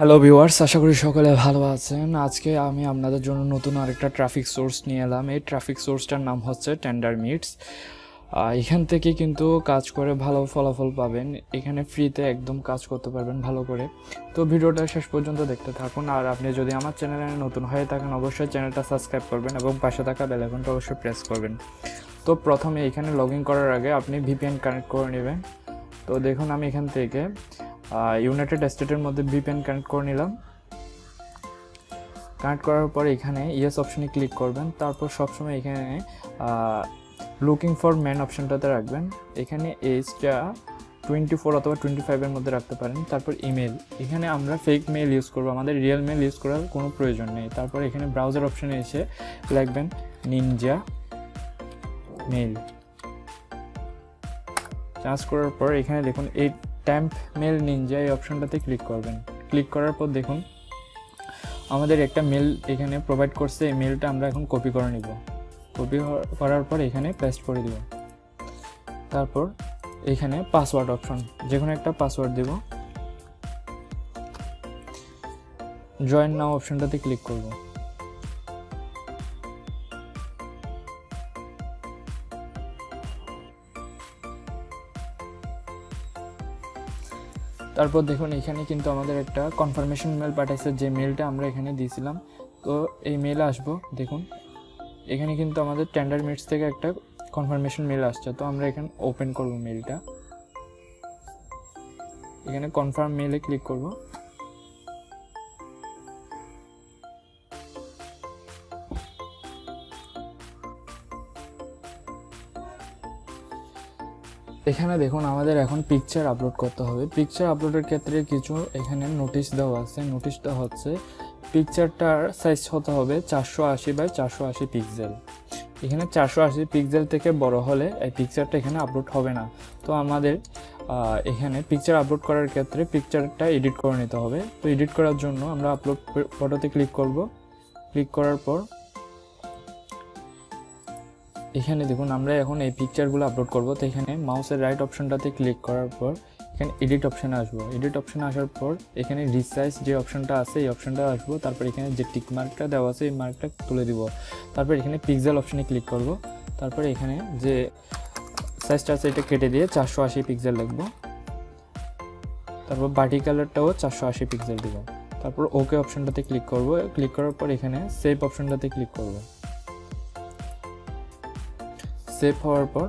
Hello viewers আশা করি সকলে ভালো আছেন। আজকে আমি আপনাদের জন্য নতুন আরেকটা ট্রাফিক সোর্স নিয়ে এলাম। এই ট্রাফিক সোর্সটার নাম হচ্ছে টেন্ডার মিটস এখান থেকে কিন্তু কাজ করে ভালো ফলাফল পাবেন। এখানে ফ্রিতে একদম কাজ করতে পারবেন ভালো করে। তো ভিডিওটা শেষ পর্যন্ত দেখতে থাকুন। আর আপনি যদি আমার চ্যানেলে নতুন হয়ে থাকেন, অবশ্যই চ্যানেলটা সাবস্ক্রাইব করবেন এবং পাশে থাকা বেল আইকনটা অবশ্যই প্রেস করবেন। তো প্রথমে এখানে লগ করার আগে আপনি ভিপিএন কানেক্ট করে নেবেন। তো দেখুন আমি এখান থেকে ইউনাইটেড স্টেটের মধ্যে ভিপিএন কানেক্ট করে নিলাম। কানেক্ট করার পর এখানে ইয়েস অপশনে ক্লিক করবেন। তারপর সবসময় এখানে লুকিং ফর ম্যান অপশনটাতে রাখবেন। এখানে এজটা টোয়েন্টি ফোর অথবা টোয়েন্টি ফাইভের মধ্যে রাখতে পারেন। তারপর ইমেল এখানে আমরা ফেক মেল ইউজ করব। আমাদের রিয়েল মেল ইউজ করার কোনো প্রয়োজন নেই। তারপর এখানে ব্রাউজার অপশনে এসে লিখবেন নিনজা মেল চার্জ করার পর এখানে দেখুন এই ট্যাম্প মেল নিনজা এই অপশনটাতে ক্লিক করবেন। ক্লিক করার পর দেখুন, আমাদের একটা মেল এখানে প্রোভাইড করছে। এই মেলটা আমরা এখন কপি করে নিব। কপি করার পর এখানে পেস্ট করে দিব। তারপর এখানে পাসওয়ার্ড অপশন যে কোনো একটা পাসওয়ার্ড দেব। জয়েন নাও অপশনটাতে ক্লিক করব। তারপর দেখুন, এখানে কিন্তু আমাদের একটা কনফার্মেশন মেল পাঠাইছে, যে মেলটা আমরা এখানে দিয়েছিলাম। তো এই মেলে আসব, দেখুন। এখানে কিন্তু আমাদের টেন্ডার মিটস থেকে একটা কনফার্মেশন মেল আসছে, তো আমরা এখানে ওপেন করব মেলটা এখানে কনফার্ম মেলে ক্লিক করব। এখানে দেখুন, আমাদের এখন পিকচার আপলোড করতে হবে। পিকচার আপলোডের ক্ষেত্রে কিছু এখানে নোটিশ দেওয়া আছে। নোটিশটা হচ্ছে পিকচারটার সাইজ হতে হবে? চারশো আশি বাই চারশো আশি পিক্সেল এখানে চারশো আশি পিক্সেল থেকে বড় হলে এই পিকচারটা এখানে আপলোড হবে না। তো আমাদের এখানে পিকচার আপলোড করার ক্ষেত্রে পিকচারটা এডিট করে নিতে হবে। তো এডিট করার জন্য আমরা আপলোড ফটোতে ক্লিক করব। ক্লিক করার পর এখানে দেখুন, আমরা এখন এই পিকচারগুলো আপলোড করব। তো এখানে মাউসের রাইট অপশনটাতে ক্লিক করার পর এখানে এডিট অপশানে আসব। এডিট অপশানে আসার পর এখানে রিসাইজ যে অপশনটা আছে, এই অপশনটা আসব। তারপর এখানে যে টিক মার্কটা দেওয়া আছে, এই মার্কটা তুলে দিব। তারপর এখানে পিক্সেল অপশানে ক্লিক করব। তারপর এখানে যে সাইজটা আছে, এটা কেটে দিয়ে চারশো আশি পিক্সেল লিখব তারপর বাটি কালারটাও চারশো আশি পিক্সেল দিব। তারপর ওকে অপশনটাতে ক্লিক করব। ক্লিক করার পর এখানে সেভ অপশনটাতে ক্লিক করব। সেভ হওয়ার পর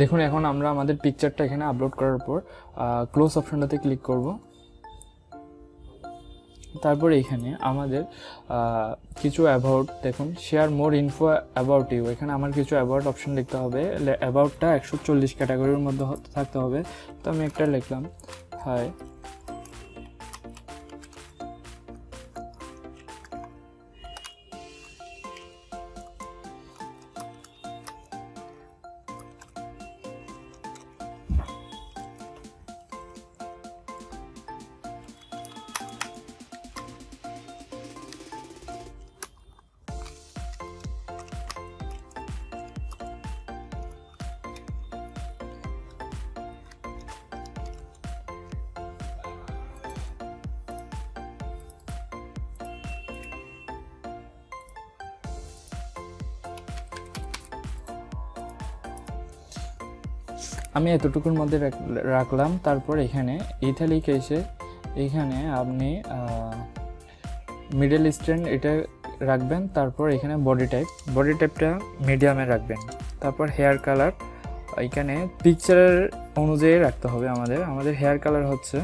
দেখুন, এখন আমরা আমাদের পিকচারটা এখানে আপলোড করার পর ক্লোজ অপশানটাতে ক্লিক করব। তারপর এখানে আমাদের কিছু অ্যাবাউট দেখুন share more info about you এখানে আমার কিছু অ্যাবাউট অপশন লিখতে হবে। অ্যাবাউটটা একশো চল্লিশ ক্যাটাগরির মধ্যে থাকতে হবে। তো আমি একটা লিখলাম হাই আমি এতটুকুর মধ্যে রাখলাম। তারপর এখানে ইথালিক এসে এখানে আপনি মিডল ইস্টার্ন এটা রাখবেন। তারপর এখানে বডি টাইপ বডি টাইপটা মিডিয়ামে রাখবেন। তারপর হেয়ার কালার এখানে পিকচারের অনুযায়ী রাখতে হবে আমাদের। আমাদের হেয়ার কালার হচ্ছে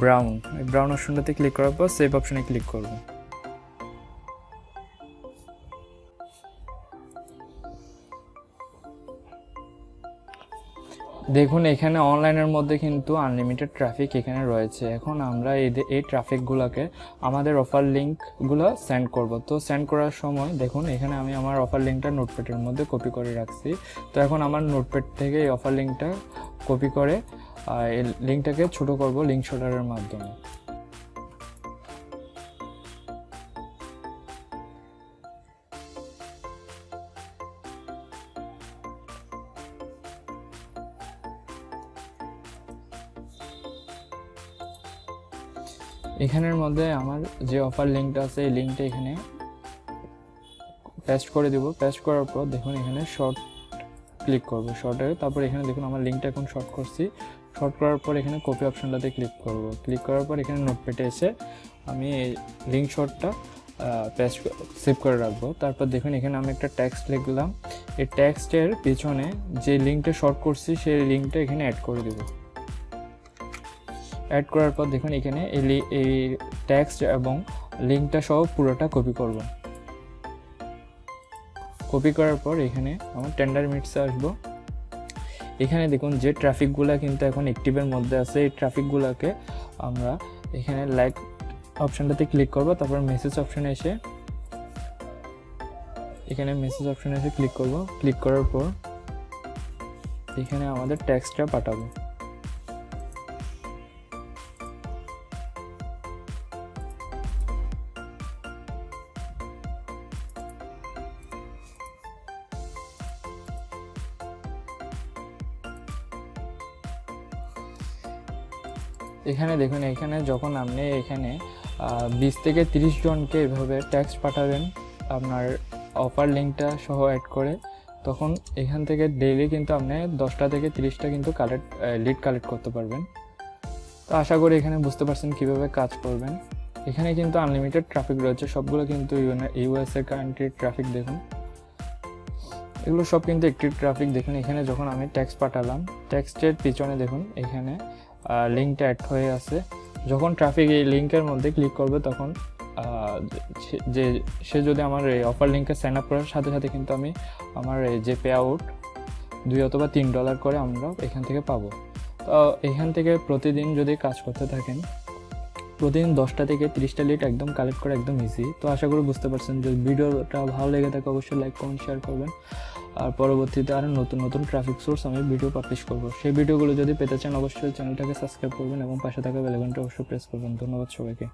ব্রাউন ব্রাউন অপশনটাতে ক্লিক করার পর সেভ অপশনে ক্লিক করব। দেখুন, এখানে অনলাইনের মধ্যে কিন্তু আনলিমিটেড ট্রাফিক এখানে রয়েছে। এখন আমরা এই এই ট্রাফিকগুলোকে আমাদের অফার লিঙ্কগুলো সেন্ড করব। তো সেন্ড করার সময় দেখুন, এখানে আমি আমার অফার লিঙ্কটা নোটপ্যাডের মধ্যে কপি করে রাখছি। তো এখন আমার নোটপ্যাড থেকে এই অফার লিঙ্কটা কপি করে এই লিঙ্কটাকে ছোটো করব লিঙ্ক শোটারের মাধ্যমে। এখানের মধ্যে আমার যে অফার লিঙ্কটা আছে, এই লিঙ্কটা এখানে পেস্ট করে দেবো। পেস্ট করার পর দেখুন, এখানে শর্ট ক্লিক করব শর্টে তারপর এখানে দেখুন, আমার লিঙ্কটা এখন শর্ট করছি। শর্ট করার পর এখানে কপি অপশনটাতে ক্লিক করব। ক্লিক করার পর এখানে নোট নোটপ্যাডে এসে আমি এই লিঙ্ক শর্টটা পেস্ট সেভ করে রাখব। তারপর দেখুন, এখানে আমি একটা ট্যাক্স লিখলাম। এই টেক্সটের পিছনে যে লিঙ্কটা শর্ট করছি, সেই লিঙ্কটা এখানে অ্যাড করে দেবো। অ্যাড করার পর দেখুন এখানে এই এই টেক্সট এবং লিঙ্কটা সহ পুরোটা কপি করব। কপি করার পর এখানে আমার টেন্ডার মিটসে আসব। এখানে দেখুন যে ট্রাফিকগুলো কিন্তু এখন অ্যাক্টিভের মধ্যে আছে, এই ট্রাফিকগুলোকে আমরা এখানে লাইক অপশনটাতে ক্লিক করব, তারপর মেসেজ অপশনে এসে এখানে মেসেজ অপশনে এসে ক্লিক করব। ক্লিক করার পর এখানে আমাদের টেক্সটটা পাঠাবো। এখানে দেখুন, এখানে যখন আপনি এখানে বিশ থেকে তিরিশ জনকে এভাবে ট্যাক্স পাঠাবেন, আপনার অফার লিঙ্কটা সহ অ্যাড করে, তখন এখান থেকে ডেইলি কিন্তু আপনি দশটা থেকে তিরিশটা কিন্তু কালেক্ট লিড কালেক্ট করতে পারবেন। তো আশা করি এখানে বুঝতে পারছেন কীভাবে কাজ করবেন। এখানে কিন্তু আনলিমিটেড ট্রাফিক রয়েছে, সবগুলো কিন্তু ইউএসএ কান্ট্রির ট্রাফিক দেখুন। এগুলো সব কিন্তু একটি ট্রাফিক দেখুন, এখানে যখন আমি ট্যাক্স পাঠালাম ট্যাক্সটের পিছনে দেখুন, এখানে লিঙ্কটা অ্যাড হয়ে আছে। যখন ট্রাফিক এই লিঙ্কের মধ্যে ক্লিক করবে তখন যে সে যদি আমার এই অফার লিঙ্কে সাইন আপ করার সাথে সাথে কিন্তু আমি আমার এই যে পে আউট দুই অথবা তিন ডলার করে আমরা এখান থেকে পাবো। তো এখান থেকে প্রতিদিন যদি কাজ করতে থাকেন প্রতিদিন দশটা থেকে তিরিশটা লিট একদম কালেক্ট করা একদম ইজি তো আশা করি বুঝতে পারছেন যদি ভিডিওটা ভালো লেগে থাকে অবশ্যই লাইক কমেন্ট শেয়ার করবেন। আর পরবর্তীতে আরও নতুন নতুন ট্রাফিক সোর্স আমি ভিডিও পাবলিশ করব। সেই ভিডিওগুলো যদি পেতে চান অবশ্যই চ্যানেলটাকে সাবস্ক্রাইব করবেন এবং পাশে থাকা বেলাইকনটা অবশ্যই প্রেস করবেন। ধন্যবাদ সবাইকে।